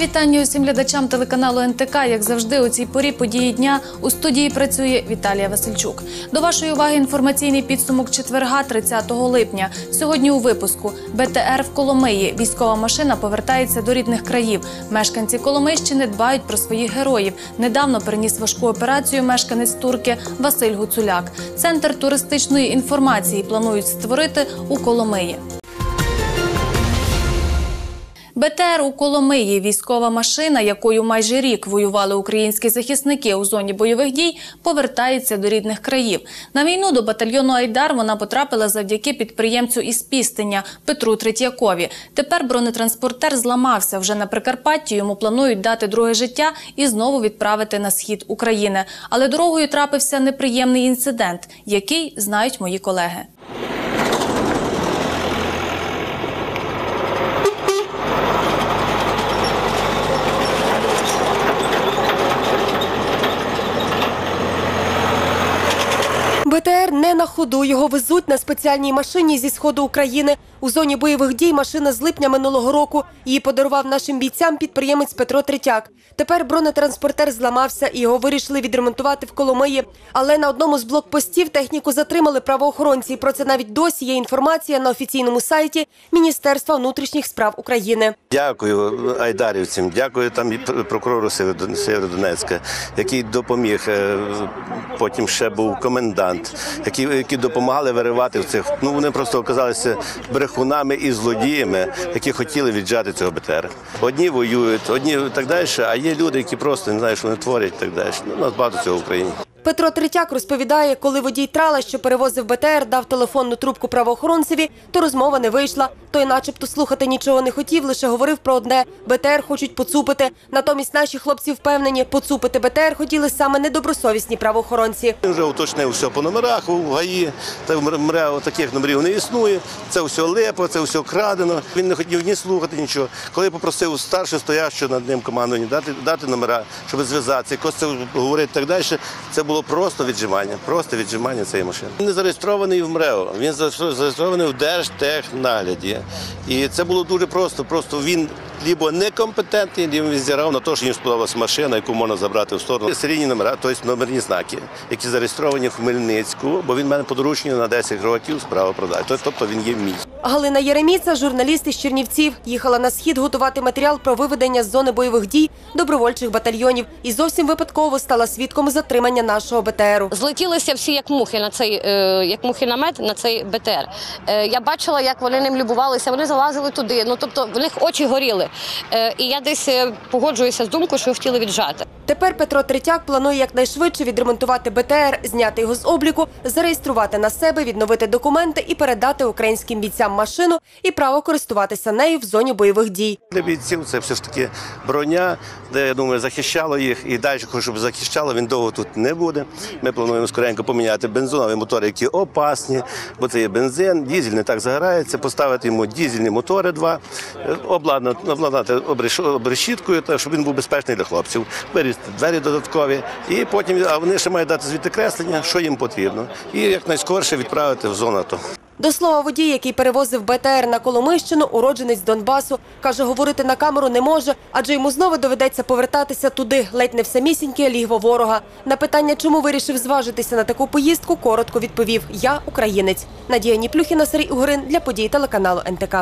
Вітання усім глядачам телеканалу НТК. Як завжди, у цій порі події дня у студії працює Віталія Васильчук. До вашої уваги інформаційний підсумок четверга, 30 липня. Сьогодні у випуску БТР в Коломиї. Військова машина повертається до рідних країв. Мешканці Коломийщини дбають про своїх героїв. Недавно переніс важку операцію мешканець турки Василь Гуцуляк. Центр туристичної інформації планують створити у Коломиї. БТР у Коломиї військова машина, якою майже рік воювали українські захисники у зоні бойових дій, повертається до рідних країв. На війну до батальйону Айдар вона потрапила завдяки підприємцю із Пістиня Петру Третьякові. Тепер бронетранспортер зламався вже на Прикарпатті. Йому планують дати друге життя і знову відправити на схід України. Але дорогою трапився неприємний інцидент, який знають мої колеги. БТР не на ходу. Його везуть на спеціальній машині зі сходу України. У зоні бойових дій машина з липня минулого року. Її подарував нашим бійцям підприємець Петро Третяк. Тепер бронетранспортер зламався і його вирішили відремонтувати в Коломиї. Але на одному з блокпостів техніку затримали правоохоронці. Про це навіть досі є інформація на офіційному сайті Міністерства внутрішніх справ України. Дякую айдарівцям, дякую там і прокурору Сєвєродонецька, який допоміг. е, Потім ще був комендант, які, які допомагали виривати в цих. Ну вони просто оказалися брехунами і злодіями, які хотіли віджати цього БТР. Одні воюють, одні так далі. А є люди, які просто не знають, що вони творять так далі. Ну, у нас багато цього в Україні. Петро Третяк розповідає, коли водій трала, що перевозив БТР, дав телефонну трубку правоохоронцеві, то розмова не вийшла. Той, начебто, слухати нічого не хотів, лише говорив про одне: БТР хочуть поцупити. Натомість наші хлопці впевнені, поцупити БТР хотіли саме недобросовісні правоохоронці. Він вже уточнив все по номерах у ГАІ, та МРЕО таких номерів не існує. Це все лепо, це все крадено. Він не хотів ні слухати нічого. Коли попросив старше стоящого над ним командування дати, дати номера, щоб зв'язатися, якось це говорити так далі, це було просто віджимання, просто віджимання цієї машини. Він не зареєстрований в МРЕО, він зареєстрований в Держтехнагляді. І це було дуже просто. Просто він либо некомпетентний, либо він зіграв на те, що їм сподобалася машина, яку можна забрати в сторону. Серійні номера, тобто номерні знаки, які зареєстровані в Хмельницьку, бо він мене по дорученню на 10 років справа продає. Тобто він є мій. Галина Єреміца, журналіст із Чернівців, їхала на схід готувати матеріал про виведення з зони бойових дій добровольчих батальйонів і зовсім випадково стала свідком затримання нашого БТРу. Злетілися всі як мухи на цей, е, як мухи на мед на цей БТР. Е, я бачила, як вони ним любувалися. Вони залазили туди. Ну тобто в них очі горіли. Е, і я десь погоджуюся з думкою, що хотіли віджати. Тепер Петро Третяк планує якнайшвидше відремонтувати БТР, зняти його з обліку, зареєструвати на себе, відновити документи і передати українським бійцям машину і право користуватися нею в зоні бойових дій. Для бійців це все ж таки броня, де я думаю, захищало їх і далі, щоб захищало, він довго тут не буде. Ми плануємо скоренько поміняти бензонові мотори, які опасні, бо це є бензин, дізель не так загорається, поставити йому дізельні мотори два, обладнати, обладнати обрешіткою, щоб він був безпечний для хлопців. Вирізати двері додаткові, і потім а вони ще мають дати звідти креслення, що їм потрібно, і якнайскорше відправити в зону АТО. До слова, водій, який перевозив БТР на Коломийщину, уродженець Донбасу, каже, говорити на камеру не може, адже йому знову доведеться повертатися туди, ледь не в самісіньке лігво ворога. На питання, чому вирішив зважитися на таку поїздку, коротко відповів: Я українець. Надія Ніплюхіна, Сергій Угрин для подій телеканалу НТК.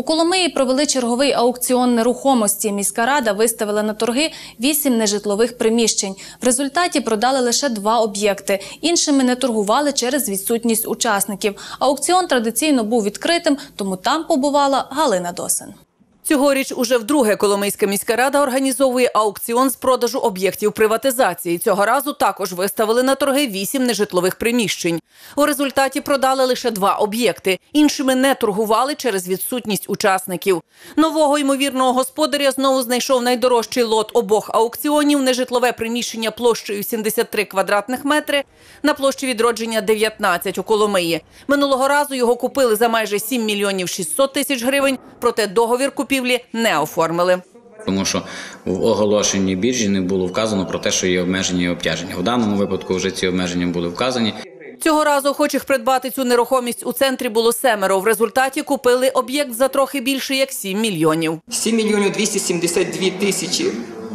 У Коломиї провели черговий аукціон нерухомості. Міська рада виставила на торги вісім нежитлових приміщень. В результаті продали лише два об'єкти. Іншими не торгували через відсутність учасників. Аукціон традиційно був відкритим, тому там побувала Галина Досин. Цьогоріч уже вдруге Коломийська міська рада організовує аукціон з продажу об'єктів приватизації. Цього разу також виставили на торги вісім нежитлових приміщень. У результаті продали лише два об'єкти. Іншими не торгували через відсутність учасників. Нового ймовірного господаря знову знайшов найдорожчий лот обох аукціонів. Нежитлове приміщення площею 73 квадратних метри на площі відродження 19 у Коломиї. Минулого разу його купили за майже 7 мільйонів 600 тисяч гривень, проте договір купівлі не оформили. Тому що в оголошенні біржі не було вказано про те, що є обмеження і обтяження. В даному випадку вже ці обмеження були вказані. Цього разу охочих придбати цю нерухомість у центрі було семеро. В результаті купили об'єкт за трохи більше як 7 мільйонів. 7 мільйонів 272 тисячі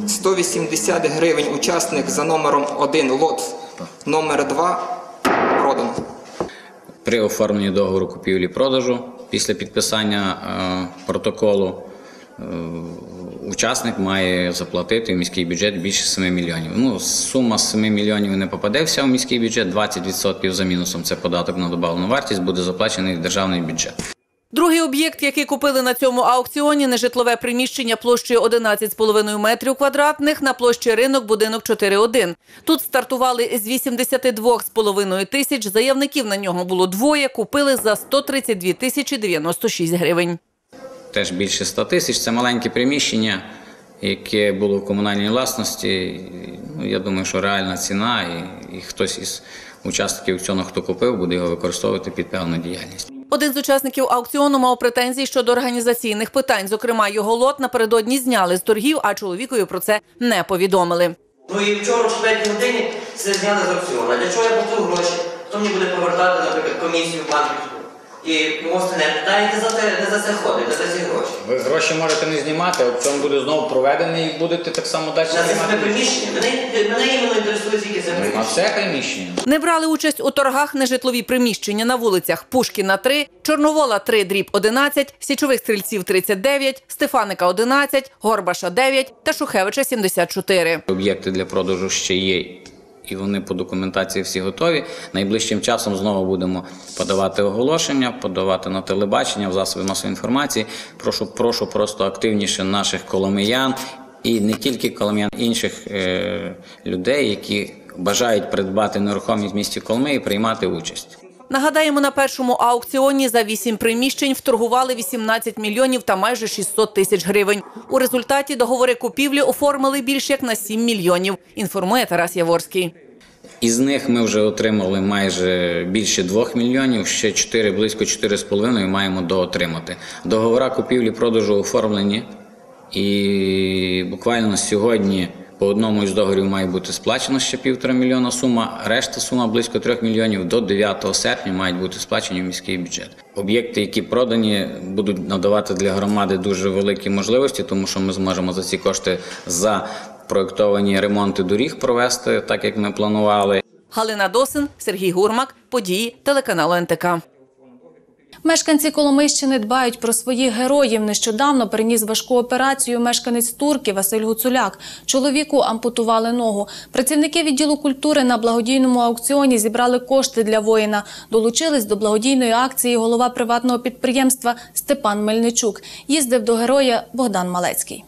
180 гривень учасник за номером 1 лот, номер 2 продано. При оформленні договору купівлі-продажу після підписання е, протоколу учасник має заплатити в міський бюджет більше 7 мільйонів. Ну, сума з 7 мільйонів не попаде вся в міський бюджет, 20% за мінусом це податок на добавлену вартість буде заплачений в державний бюджет. Другий об'єкт, який купили на цьому аукціоні, нежитлове приміщення площею 11,5 метрів квадратних на площі ринок будинок 4.1. Тут стартували з 82,5 тисяч. Заявників на нього було двоє. Купили за 132 тисячі 96 гривень. Теж більше 100 тисяч. Це маленьке приміщення, яке було в комунальній власності. Ну, я думаю, що реальна ціна, і, і хтось із учасників цього, хто купив, буде його використовувати під певну діяльність. Один з учасників аукціону мав претензії щодо організаційних питань. Зокрема, його лот напередодні зняли з торгів, а чоловікові про це не повідомили. Ну і вчора, о 4 годині, це зняли з аукціону. Для чого я платив гроші? Хто мені буде повертати, наприклад, комісію банківську? І можете не питаєте за це, не за це ходить, не за ці гроші. Ви гроші можете не знімати, аукціон буде знову проведений і будете так само далі На це приміщення. Мене, мене іменно інтересує тільки це На приміщення. це приміщення. Не брали участь у торгах нежитлові приміщення на вулицях Пушкіна 3, Чорновола 3, дріб 11, Січових стрільців 39, Стефаника 11, Горбаша 9 та Шухевича 74. Об'єкти для продажу ще є, і вони по документації всі готові. Найближчим часом знову будемо подавати оголошення, подавати на телебачення, в засоби масової інформації. Прошу, прошу просто активніше наших коломиян і не тільки коломиян, інших е, людей, які бажають придбати нерухомість в місті Коломиї, приймати участь. Нагадаємо, на першому аукціоні за 8 приміщень вторгували 18 мільйонів та майже 600 тисяч гривень. У результаті договори купівлі оформили більш як на 7 мільйонів, інформує Тарас Яворський. Із них ми вже отримали майже більше 2 мільйонів, ще 4, близько 4,5 маємо доотримати. Договора купівлі-продажу оформлені, і буквально сьогодні по одному із договорів має бути сплачено ще півтора мільйона сума, решта сума близько 3 мільйонів до 9 серпня мають бути сплачені в міський бюджет. Об'єкти, які продані, будуть надавати для громади дуже великі можливості, тому що ми зможемо за ці кошти за проєктовані ремонти доріг провести, так як ми планували. Галина Досин, Сергій Гурмак, події телеканалу НТК. Мешканці Коломийщини дбають про своїх героїв. Нещодавно переніс важку операцію мешканець Турки Василь Гуцуляк. Чоловіку ампутували ногу. Працівники відділу культури на благодійному аукціоні зібрали кошти для воїна. Долучились до благодійної акції голова приватного підприємства Степан Мельничук. Їздив до героя Богдан Малецький.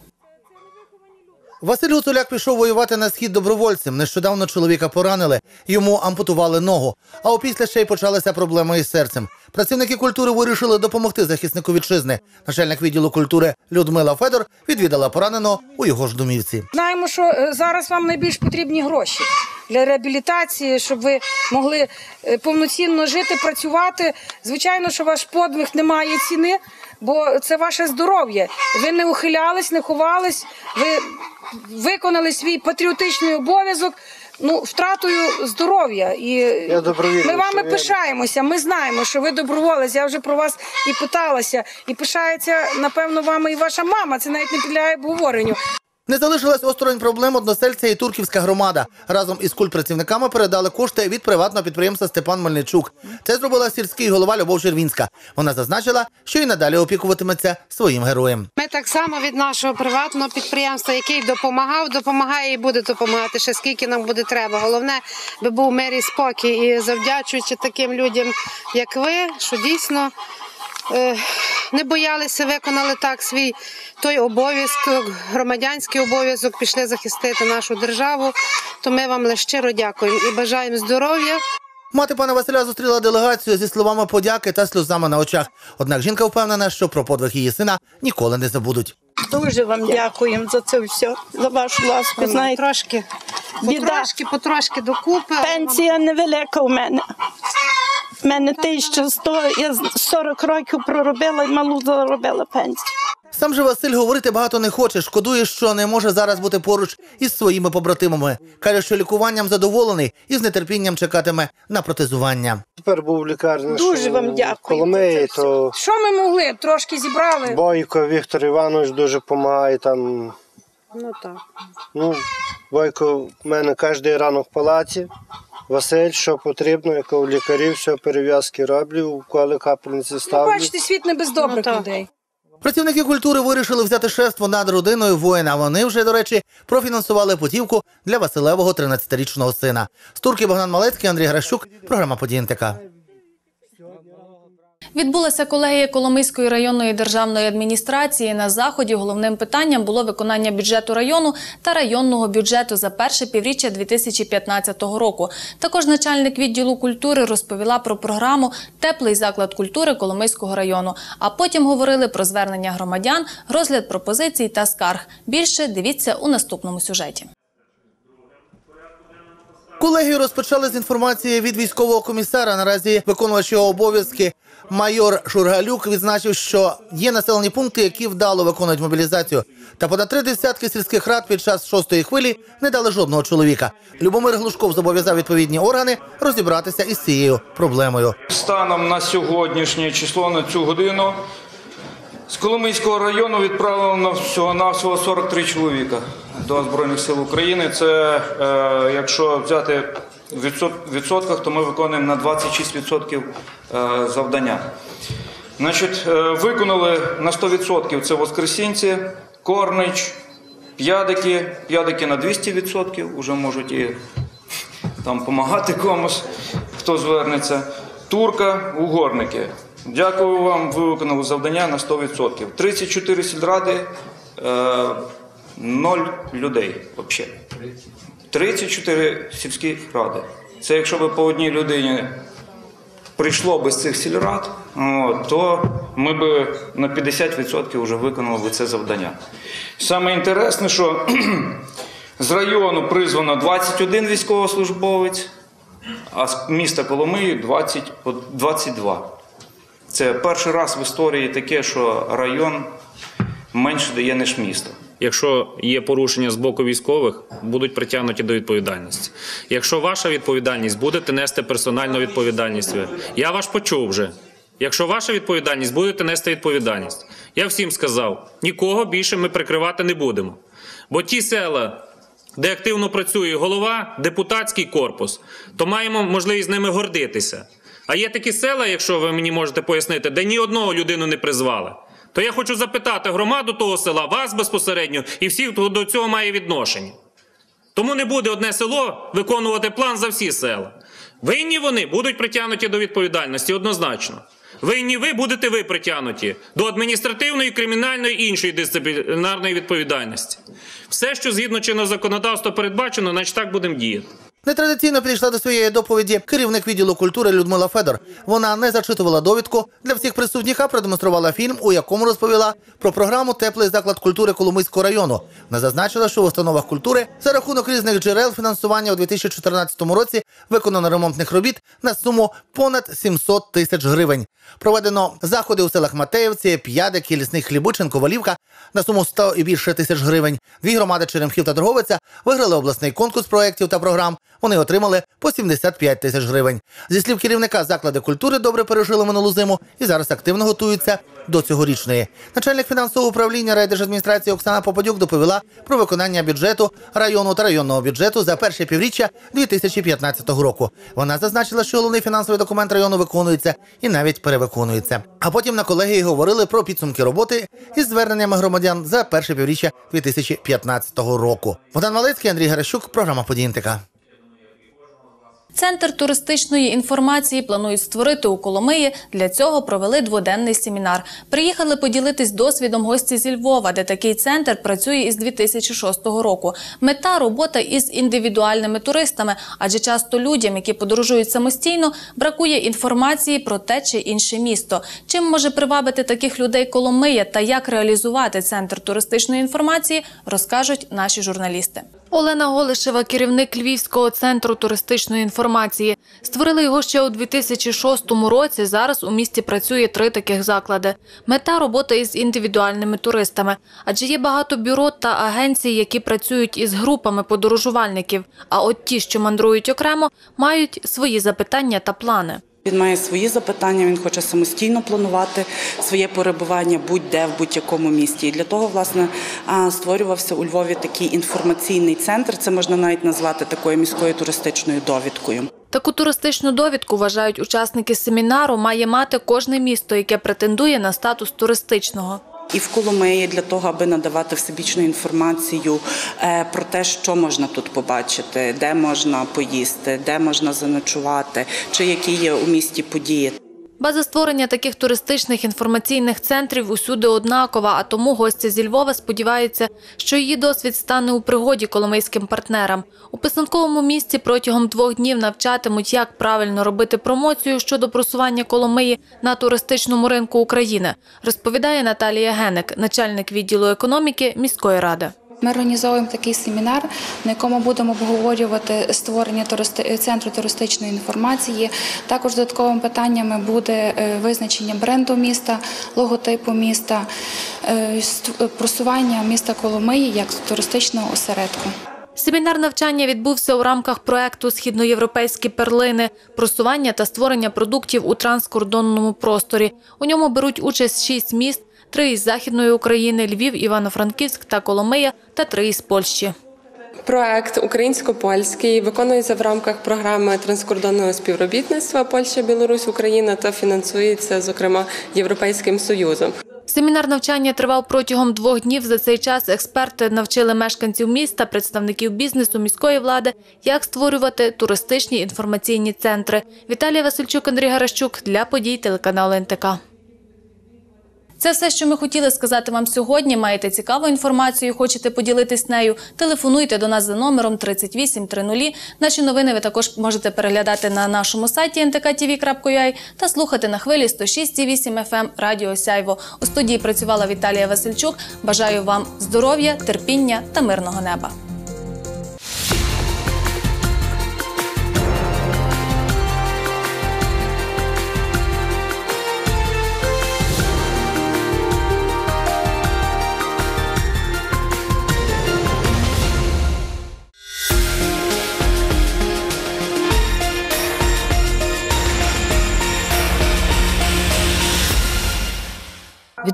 Василь Гуцуляк пішов воювати на схід добровольцем. Нещодавно чоловіка поранили, йому ампутували ногу. А опісля ще й почалися проблеми із серцем. Працівники культури вирішили допомогти захиснику вітчизни. Начальник відділу культури Людмила Федор відвідала пораненого у його ж домівці. Знаємо, що е, зараз вам найбільш потрібні гроші для реабілітації, щоб ви могли е, повноцінно жити, працювати. Звичайно, що ваш подвиг не має ціни, бо це ваше здоров'я. Ви не ухилялись, не ховались, ви виконали свій патріотичний обов'язок. Ну, втратою здоров'я, і ми вами пишаємося. Ми знаємо, що ви доброволець. Я вже про вас і питалася, і пишається напевно вами і ваша мама. Це навіть не підлягає обговоренню. Не залишилась осторонь проблем односельця і турківська громада. Разом із культпрацівниками передали кошти від приватного підприємства Степан Мельничук. Це зробила сільський голова Любов Червінська. Вона зазначила, що і надалі опікуватиметься своїм героєм. Ми так само від нашого приватного підприємства, який допомагав, допомагає і буде допомагати ще скільки нам буде треба. Головне, би був мир і спокій. І завдячуючи таким людям, як ви, що дійсно не боялися, виконали так свій той обов'язок, громадянський обов'язок, пішли захистити нашу державу. То ми вам лише щиро дякуємо і бажаємо здоров'я. Мати пана Василя зустріла делегацію зі словами подяки та сльозами на очах. Однак жінка впевнена, що про подвиг її сина ніколи не забудуть. Дуже вам дякуємо за це все, за вашу ласку. Знаєте, Трошки, потрошки, потрошки докупи. пенсія невелика у мене. У мене 1100, я з 40 років проробила і малу заробила пенсію. Сам же Василь говорити багато не хоче. Шкодує, що не може зараз бути поруч із своїми побратимами. Каже, що лікуванням задоволений і з нетерпінням чекатиме на протезування. Тепер був в лікарні Дуже вам дякую Коломиї, то Що ми могли? Трошки зібрали. Бойко Віктор Іванович дуже допомагає там. Ну так. Ну, Бойко в мене кожен ранок в палаці. Василь, що потрібно, як у лікарів, все перев'язки роблю, уколи капельниці Ну, бачите, світ не без добрих людей. Працівники культури вирішили взяти шефство над родиною воїна. Вони вже, до речі, профінансували путівку для Василевого 13-річного сина. З турки Богдан Малецький, Андрій Гращук, програма «Події НТК». Відбулася колегія Коломийської районної державної адміністрації. На заході головним питанням було виконання бюджету району та районного бюджету за перше півріччя 2015 року. Також начальник відділу культури розповіла про програму Теплий заклад культури Коломийського району. А потім говорили про звернення громадян, розгляд пропозицій та скарг. Більше дивіться у наступному сюжеті. Колегію розпочали з інформації від військового комісара. Наразі виконувач його обов'язки майор Шургалюк відзначив, що є населені пункти, які вдало виконують мобілізацію. Та понад три десятки сільських рад під час шостої хвилі не дали жодного чоловіка. Любомир Глушков зобов'язав відповідні органи розібратися із цією проблемою. Станом на сьогоднішнє число на цю годину з Коломийського району відправлено всього навсього 43 чоловіка до Збройних сил України. Це е, якщо взяти в відсотках, то ми виконуємо на 26% е, завдання. Значить, е, виконали на 100% це Воскресінці, Корнич, П'ядики, П'ядики на 200%, вже можуть і там допомагати комусь, хто звернеться. Турка, угорники. Дякую вам, ви виконали завдання на 100%. 34 сільради, 0 людей взагалі. 34 сільські ради. Це якщо б по одній людині прийшло без цих сільрад, то ми б на 50% вже виконали би це завдання. Саме інтересне, що з району призвано 21 військовослужбовець, а з міста Коломиї 20, 22. Це перший раз в історії таке, що район менше дає, ніж місто. Якщо є порушення з боку військових, будуть притягнуті до відповідальності. Якщо ваша відповідальність, будете нести персональну відповідальність. Я вас почув вже. Якщо ваша відповідальність, будете нести відповідальність. Я всім сказав, нікого більше ми прикривати не будемо. Бо ті села, де активно працює голова, депутатський корпус, то маємо можливість з ними гордитися. А є такі села, якщо ви мені можете пояснити, де ні одного людину не призвали. То я хочу запитати громаду того села, вас безпосередньо і всіх, хто до цього має відношення. Тому не буде одне село виконувати план за всі села. Винні вони будуть притягнуті до відповідальності однозначно. Винні ви будете ви притягнуті до адміністративної, кримінальної і іншої дисциплінарної відповідальності. Все, що згідно чинного законодавства передбачено, значить так будемо діяти. Нетрадиційно підійшла до своєї доповіді керівник відділу культури Людмила Федор. Вона не зачитувала довідку для всіх присутніх, а продемонструвала фільм, у якому розповіла про програму Теплий заклад культури Коломийського району. Не зазначила, що в установах культури за рахунок різних джерел фінансування у 2014 році виконано ремонтних робіт на суму понад 700 тисяч гривень. Проведено заходи у селах Матеївці, П'ядики, Лісний Хлібучин, Ковалівка на суму 100 і більше тисяч гривень. Дві громади Черемхів та Дрговиця виграли обласний конкурс проєктів та програм. Вони отримали по 75 тисяч гривень. Зі слів керівника заклади культури добре пережили минулу зиму і зараз активно готуються до цьогорічної. Начальник фінансового управління райдержадміністрації Оксана Попадюк доповіла про виконання бюджету району та районного бюджету за перше півріччя 2015 року. Вона зазначила, що головний фінансовий документ району виконується і навіть перевиконується. А потім на колегії говорили про підсумки роботи із зверненнями громадян за перше півріччя 2015 року. Богдан Малецький, Андрій Геращук, програма «Події НТК». Центр туристичної інформації планують створити у Коломиї. Для цього провели дводенний семінар. Приїхали поділитись досвідом гості зі Львова, де такий центр працює із 2006 року. Мета робота із індивідуальними туристами, адже часто людям, які подорожують самостійно, бракує інформації про те чи інше місто. Чим може привабити таких людей Коломия та як реалізувати центр туристичної інформації, розкажуть наші журналісти. Олена Голишева, керівник Львівського центру туристичної інформації. Створили його ще у 2006 році. Зараз у місті працює три таких заклади. Мета роботи із індивідуальними туристами, адже є багато бюро та агенцій, які працюють із групами подорожувальників. А от ті, що мандрують окремо, мають свої запитання та плани. Він має свої запитання, він хоче самостійно планувати своє перебування будь-де в будь-якому місті. І для того, власне, створювався у Львові такий інформаційний центр. Це можна навіть назвати такою міською туристичною довідкою. Таку туристичну довідку, вважають учасники семінару, має мати кожне місто, яке претендує на статус туристичного. І в Коломиї для того, аби надавати всебічну інформацію е, про те, що можна тут побачити, де можна поїсти, де можна заночувати, чи які є у місті події. База створення таких туристичних інформаційних центрів усюди однакова, а тому гостя зі Львова сподіваються, що її досвід стане у пригоді коломийським партнерам. У писанковому місті протягом двох днів навчатимуть, як правильно робити промоцію щодо просування Коломиї на туристичному ринку України, розповідає Наталія Генек, начальник відділу економіки міської ради. Ми організовуємо такий семінар, на якому будемо обговорювати створення центру туристичної інформації. Також додатковими питаннями буде е, визначення бренду міста, логотипу міста, е, просування міста Коломиї як туристичного осередку. Семінар навчання відбувся у рамках проекту Східноєвропейські перлини, просування та створення продуктів у транскордонному просторі. У ньому беруть участь шість міст, три із Західної України, Львів, Івано-Франківськ та Коломия та три із Польщі. Проект українсько-польський виконується в рамках програми транскордонного співробітництва Польща, Білорусь, Україна та фінансується, зокрема, Європейським Союзом. Семінар навчання тривав протягом двох днів. За цей час експерти навчили мешканців міста, представників бізнесу, міської влади, як створювати туристичні інформаційні центри. Віталія Васильчук, Андрій Гаращук для подій телеканалу НТК. Це все, що ми хотіли сказати вам сьогодні. Маєте цікаву інформацію, хочете поділитись нею? Телефонуйте до нас за номером 3830. Наші новини ви також можете переглядати на нашому сайті ntktv.ua та слухати на хвилі 106,8 FM ем Радіо Сяйво. У студії працювала Віталія Васильчук. Бажаю вам здоров'я, терпіння та мирного неба.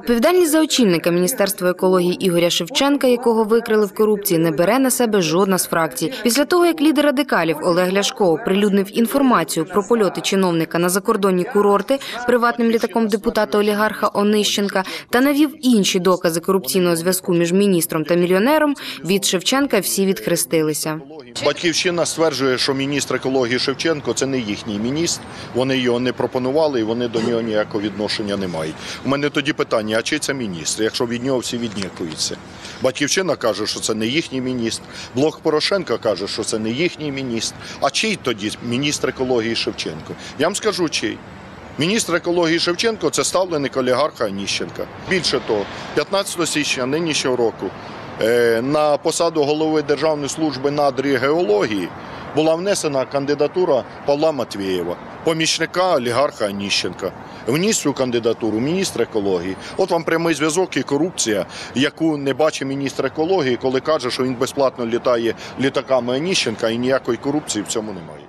Відповідальність за очільника Міністерства екології Ігоря Шевченка, якого викрили в корупції, не бере на себе жодна з фракцій. Після того, як лідер радикалів Олег Ляшко оприлюднив інформацію про польоти чиновника на закордонні курорти приватним літаком депутата олігарха Онищенка та навів інші докази корупційного зв'язку між міністром та мільйонером, від Шевченка всі відхрестилися. Батьківщина стверджує, що міністр екології Шевченко це не їхній міністр. Вони його не пропонували і вони до нього ніякого відношення не мають. У мене тоді питання: а чи це міністр, якщо від нього всі віднікуються? Батьківщина каже, що це не їхній міністр. Блок Порошенка каже, що це не їхній міністр. А чий тоді міністр екології Шевченко? Я вам скажу, чий. Міністр екології Шевченко це ставленик олігарха Аніщенка. Більше того, 15 січня нинішнього року е, на посаду голови Державної служби надр і геології була внесена кандидатура Павла Матвієва, помічника олігарха Аніщенка. Вніс цю кандидатуру міністр екології. От вам прямий зв'язок і корупція, яку не бачить міністр екології, коли каже, що він безплатно літає літаками Аніщенка і ніякої корупції в цьому немає.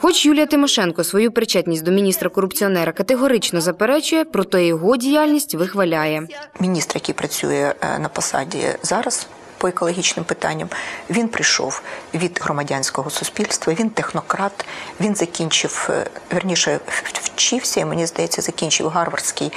Хоч Юлія Тимошенко свою причетність до міністра корупціонера категорично заперечує, проте його діяльність вихваляє. Міністр, який працює е, на посаді зараз по екологічним питанням, він прийшов від громадянського суспільства, він технократ, він закінчив, е, верніше вчився, мені здається, закінчив Гарвардський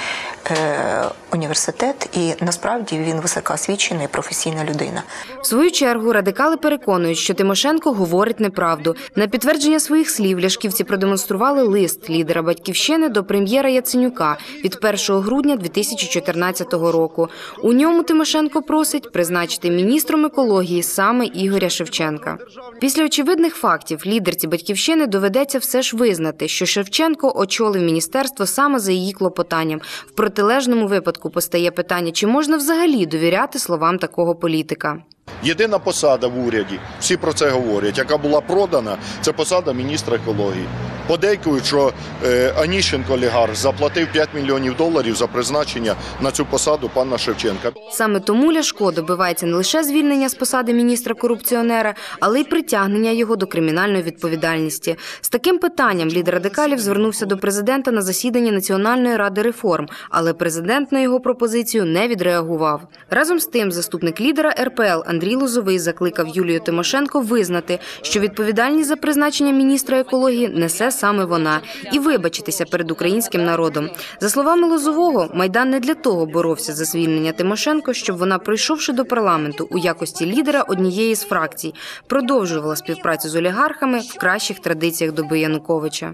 е, університет, і насправді він високоосвічена і професійна людина. В свою чергу радикали переконують, що Тимошенко говорить неправду. На підтвердження своїх слів ляшківці продемонстрували лист лідера батьківщини до прем'єра Яценюка від 1 грудня 2014 року. У ньому Тимошенко просить призначити міністром екології саме Ігоря Шевченка. Після очевидних фактів лідерці батьківщини доведеться все ж визнати, що Шевченко очолив міністерство саме за її клопотанням. В протилежному випадку постає питання, чи можна взагалі довіряти словам такого політика. Єдина посада в уряді, всі про це говорять, яка була продана, це посада міністра екології. Подейкують, що е, Аніщенко олігарх заплатив 5 мільйонів доларів за призначення на цю посаду пана Шевченка. Саме тому Ляшко добивається не лише звільнення з посади міністра-корупціонера, але й притягнення його до кримінальної відповідальності. З таким питанням лідер радикалів звернувся до президента на засіданні Національної ради реформ, але президент на його пропозицію не відреагував. Разом з тим, заступник лідера РПЛ Андрій Лозовий закликав Юлію Тимошенко визнати, що відповідальність за призначення міністра екології несе саме вона, і вибачитися перед українським народом. За словами Лозового, майдан не для того боровся за звільнення Тимошенко, щоб вона, прийшовши до парламенту у якості лідера однієї з фракцій, продовжувала співпрацю з олігархами в кращих традиціях доби Януковича.